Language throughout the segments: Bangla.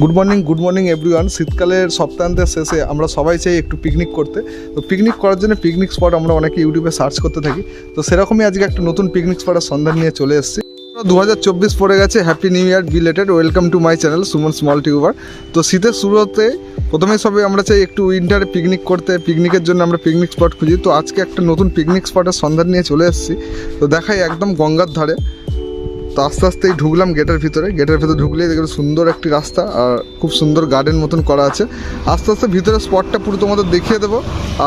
Good morning good morning everyone শীতকালের সপ্তাহান্তের শেষে আমরা সবাই চাই একটু পিকনিক করতে। তো পিকনিক করার জন্য পিকনিক স্পট আমরা অনেকে ইউটিউবে সার্চ করতে থাকি। তো সেরকমই আজকে একটা নতুন পিকনিক স্পটের সন্ধান নিয়ে চলে এসেছি। দু হাজার চব্বিশ পড়ে গেছে happy new year belated welcome to my channel Suman small tuber তো শীতের শুরুতে প্রথমে সবে আমরা চাই একটু উইন্টারে পিকনিক করতে পিকনিকের জন্য আমরা পিকনিক স্পট খুঁজি। তো আজকে একটা নতুন পিকনিক স্পটের সন্ধান নিয়ে চলে এসেছি। তো দেখাই একদম গঙ্গার ধারে। তো আস্তে আস্তেই ঢুকলাম গেটের ভিতরে। গেটের ভিতরে ঢুকলেই দেখলাম সুন্দর একটি রাস্তা আর খুব সুন্দর গার্ডেন মতন করা আছে। আস্তে আস্তে ভিতরে স্পটটা পুরো তোমাদের দেখিয়ে দেবো।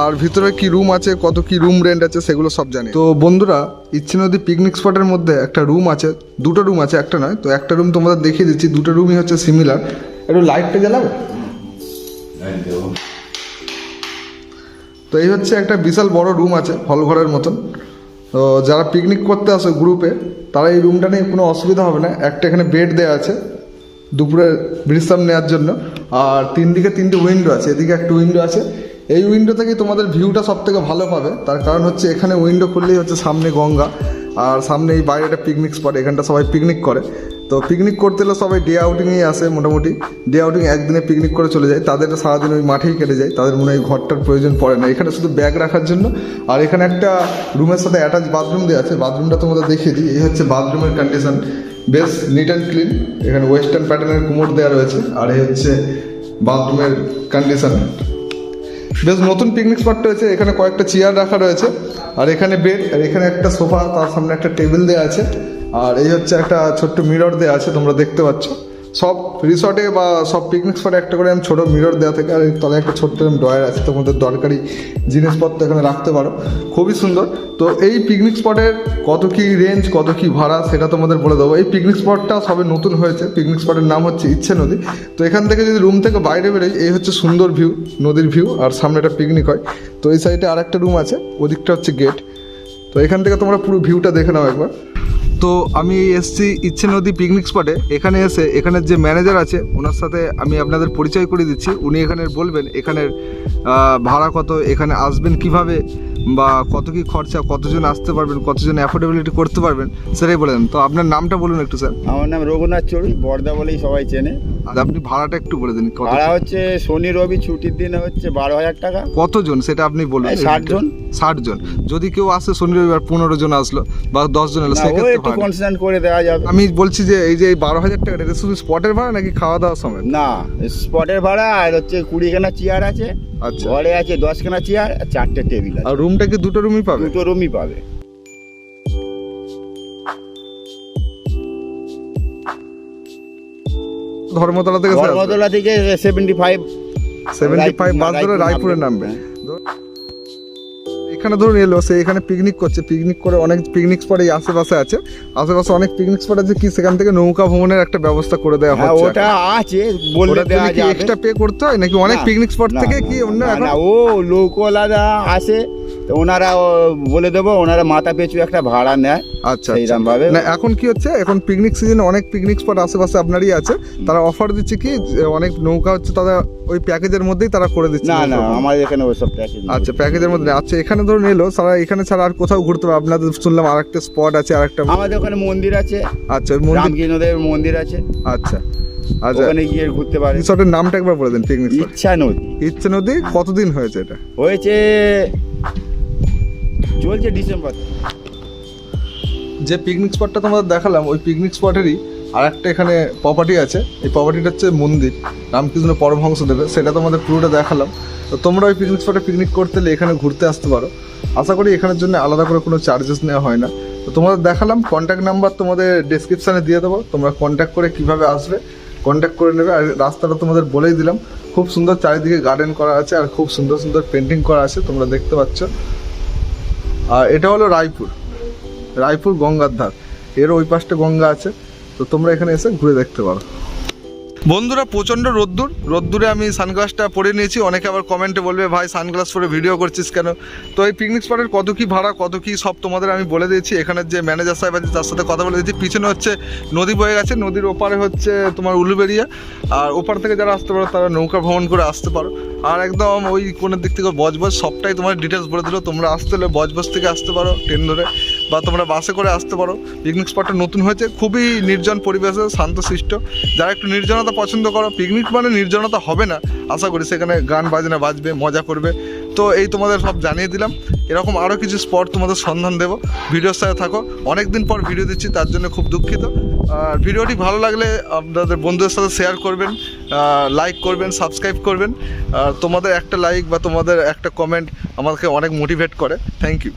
আর ভিতরে কি রুম আছে, কত কি রুম রেন্ট আছে সেগুলো সব জানি। তো বন্ধুরা, ইচ্ছে নদী পিকনিক স্পটের মধ্যে একটা রুম আছে, দুটো রুম আছে, একটা নয়, তো একটা রুম তোমাদের দেখিয়ে দিচ্ছি। দুটো রুমই হচ্ছে সিমিলার একটু লাইটটা জ্বালাবে তো এই হচ্ছে একটা বিশাল বড় রুম আছে হল ঘরের মতন। তো যারা পিকনিক করতে আসে গ্রুপে তারা এই রুমটা নিয়ে কোনো অসুবিধা হবে না। একটা এখানে বেড দেওয়া আছে দুপুরে বিশ্রাম নেওয়ার জন্য। আর তিন দিকে তিনটে উইন্ডো আছে, এদিকে একটা উইন্ডো আছে। এই উইন্ডো থেকে তোমাদের ভিউটা সব থেকে ভালো পাবে। তার কারণ হচ্ছে এখানে উইন্ডো খুললেই হচ্ছে সামনে গঙ্গা, আর সামনে এই বাইরে একটা পিকনিক স্পট এখানটা সবাই পিকনিক করে। তো পিকনিক করতে হলে সবাই ডে আউটিংয়েই আসে মোটামুটি। ডে আউটিং একদিনে পিকনিক করে চলে যায়। তাদের সারাদিন ওই মাঠেই কেটে যায়। তাদের মনে হয় ঘরটার প্রয়োজন পড়ে না। এখানে শুধু ব্যাগ রাখার জন্য। আর এখানে একটা রুমের সাথে অ্যাটাচ বাথরুম দেওয়া আছে। বাথরুমটা তোমাদের দেখিয়ে দিই। এই হচ্ছে বাথরুমের কন্ডিশন বেশ নিট অ্যান্ড ক্লিন এখানে ওয়েস্টার্ন প্যাটার্নের কুমোট দেওয়া রয়েছে। আর এই হচ্ছে বাথরুমের কন্ডিশন বেশ নতুন পিকনিক স্পটটা হয়েছে এখানে কয়েকটা চেয়ার রাখা রয়েছে। আর এখানে বেড আর এখানে একটা সোফা তার সামনে একটা টেবিল দেওয়া আছে। আর এই হচ্ছে একটা ছোট্ট মিরর দেওয়া আছে, তোমরা দেখতে পাচ্ছ। সব রিসর্টে বা সব পিকনিক স্পটে একটা করে আমি ছোটো মিরর দেওয়া থাকে, আর তলায় একটা ছোট্ট এরকম ড্রয়ার আছে তোমাদের দরকারি জিনিসপত্র এখানে রাখতে পারো। খুবই সুন্দর। তো এই পিকনিক স্পটের কত কি রেঞ্জ কত কি ভাড়া, সেটা তোমাদের বলে দেবো। এই পিকনিক স্পটটা সবে নতুন হয়েছে। পিকনিক স্পটের নাম হচ্ছে ইচ্ছে নদী। তো এখান থেকে যদি রুম থেকে বাইরে বেরোই, এই হচ্ছে সুন্দর ভিউ নদীর ভিউ আর সামনে একটা পিকনিক হয়। তো এই সাইডে আর একটা রুম আছে, ওদিকটা হচ্ছে গেট তো এখান থেকে তোমরা পুরো ভিউটা দেখে নাও একবার। তো আমি এসছি ইচ্ছে নদী পিকনিক স্পটে এখানে এসে এখানের যে ম্যানেজার আছে, ওনার সাথে আমি আপনাদের পরিচয় করে দিচ্ছি। উনি এখানে বলবেন, এখানের ভাড়া কত, এখানে আসবেন কীভাবে। বা কত কি খরচা কতজন আসতে পারবেন কতজন অ্যাফোর্ডেবিলিটি করতে পারবেন সেটাই বলে দেন। তো আপনার নামটা বলুন একটু স্যার। আমার নাম রঘুনাথ চড়ুই বর্দা বলেই সবাই চেনে। আর আপনি ভাড়াটা একটু বলে দিন ভাড়া হচ্ছে শনি রবি ছুটির দিনে হচ্ছে বারো হাজার টাকা। কতজন সেটা আপনি বলুন। 60 জন। ষাট জন। যদি কেউ আসে শনি রবিবার পনেরো জন আসলো বা দশ জন এলো সেক্ষেত্রে একটু ভাড়া। করে দেওয়া যাবে। আমি বলছি যে এই যে এই বারো হাজার টাকা এটা শুধু স্পটের ভাড়া নাকি খাওয়া দাওয়া সময়? না স্পটের ভাড়া আর হচ্ছে কুড়িখানা চেয়ার আছে। আচ্ছা। ঘরে আছে দশখানা চেয়ার আর চারটে টেবিল আছে। আর রুমটা কি দুটো রুমই পাবে? দুটো রুমই পাবে। ধর্মতলা থেকে ধর্মতলা থেকে seventy five seventy five bus ধরে রায়পুরে নামবে। এখানে ধরুন এলো সে এখানে পিকনিক করছে। পিকনিক করে অনেক পিকনিক স্পট এই আশেপাশে আছে। আশেপাশে অনেক পিকনিক স্পট আছে কি সেখান থেকে নৌকা ভ্রমণের একটা ব্যবস্থা করে দেওয়া হ্যাঁ হচ্ছে। ওটা আছে বললে ওটার দেওয়া যাবে। এক্সট্রা পে করতে হয় নাকি অনেক পিকনিক স্পট থেকে কি অন্য না, এখন? না, ও লোকওয়ালারা আসে। তো ওনারা বলে দেবো ওনারা মাথা পিছু একটা ভাড়া নেয় আচ্ছা সেইরকম ভাবে না এখন কি হচ্ছে? এখন পিকনিক সিজনে অনেক পিকনিক স্পট আশেপাশে আপনারই আছে। তারা অফার দিচ্ছে কি অনেক নৌকা হচ্ছে তারা ওই প্যাকেজের মধ্যেই তারা করে দিচ্ছে না না। আমাদের এখানে ওসব প্যাকেজ আচ্ছা প্যাকেজের মধ্যে আচ্ছা এখানে ধরুন এলো তারা এখানে ছাড়া আর কোথাও ঘুরতে পারে আপনাদের শুনলাম আর একটা স্পট আছে আর একটা আমাদের ওখানে মন্দির আছে। আচ্ছা ওই মন্দির রামকৃষ্ণদেব মন্দির আছে। আচ্ছা আচ্ছা। ওখানে গিয়ে ঘুরতে পারে রিসর্টের নামটা একবার বলে দেন পিকনিক ইচ্ছা নদী। ইচ্ছে নদী কতদিন হয়েছে এটা? হয়েছে চলছে ডিসেম্বর। যে পিকনিক স্পটটা তোমাদের দেখালাম, ওই পিকনিক স্পটেরই আর একটা এখানে প্রপার্টি আছে। এই প্রপার্টিটা হচ্ছে মন্দির, রামকৃষ্ণ পরমহংস দেবে সেটা তোমাদের পুরোটা দেখালাম। তো তোমরা ওই পিকনিক স্পটে পিকনিক করতে এলে এখানে ঘুরতে আসতে পারো। আশা করি এখানের জন্য আলাদা করে কোনো চার্জেস নেওয়া হয় না। তো তোমাদের দেখালাম কন্ট্যাক্ট নাম্বার তোমাদের ডিসক্রিপশানে দিয়ে দেবো। তোমরা কন্ট্যাক্ট করে কীভাবে আসবে কন্ট্যাক্ট করে নেবে। আর রাস্তাটা তোমাদের বলেই দিলাম, খুব সুন্দর চারিদিকে গার্ডেন করা আছে আর খুব সুন্দর সুন্দর পেন্টিং করা আছে, তোমরা দেখতে পাচ্ছ। আর এটা হলো রায়পুর। রায়পুর গঙ্গার ধার। এর ওই পাশটা গঙ্গা আছে। তো তোমরা এখানে এসে ঘুরে দেখতে পারো। বন্ধুরা প্রচণ্ড রোদ্দুর। রোদ্দুরে আমি সানগ্লাসটা পরে নিয়েছি। অনেকে আবার কমেন্টে বলবে, ভাই সানগ্লাস পরে ভিডিও করছিস কেন? তো এই পিকনিক স্পটের কত কী ভাড়া, কত কী সব তোমাদের আমি বলে দিয়েছি। এখানের যে ম্যানেজার সাহেব আছে, তার সাথে কথা বলে দিয়েছি। পিছনে হচ্ছে নদী বয়ে গেছে। নদীর ওপারে হচ্ছে তোমার উলুবেরিয়া। আর ওপার থেকে যারা আসতে পারো, তারা নৌকা ভ্রমণ করে আসতে পারো। আর একদম ওই কোনের দিক থেকে বজবজ সবটাই তোমার ডিটেলস বলে দিলো। তোমরা আসতে হলে বজবজ থেকে আসতে পারো ট্রেন ধরে। বা তোমরা বাসে করে আসতে পারো। পিকনিক স্পটটা নতুন হয়েছে, খুবই নির্জন পরিবেশে শান্তশিষ্ট। যারা একটু নির্জনতা পছন্দ করো পিকনিক মানে নির্জনতা হবে না। আশা করি সেখানে গান বাজনা বাজবে, মজা করবে। তো এই তোমাদের সব জানিয়ে দিলাম। এরকম আরও কিছু স্পট তোমাদের সন্ধান দেবো। ভিডিওর সাথে থাকো। অনেক দিন পর ভিডিও দিচ্ছি, তার জন্য খুব দুঃখিত। আর ভিডিওটি ভালো লাগলে আপনাদের বন্ধুদের সাথে শেয়ার করবেন লাইক করবেন সাবস্ক্রাইব করবেন। আর তোমাদের একটা লাইক বা তোমাদের একটা কমেন্ট আমাকে অনেক মোটিভেট করে। Thank you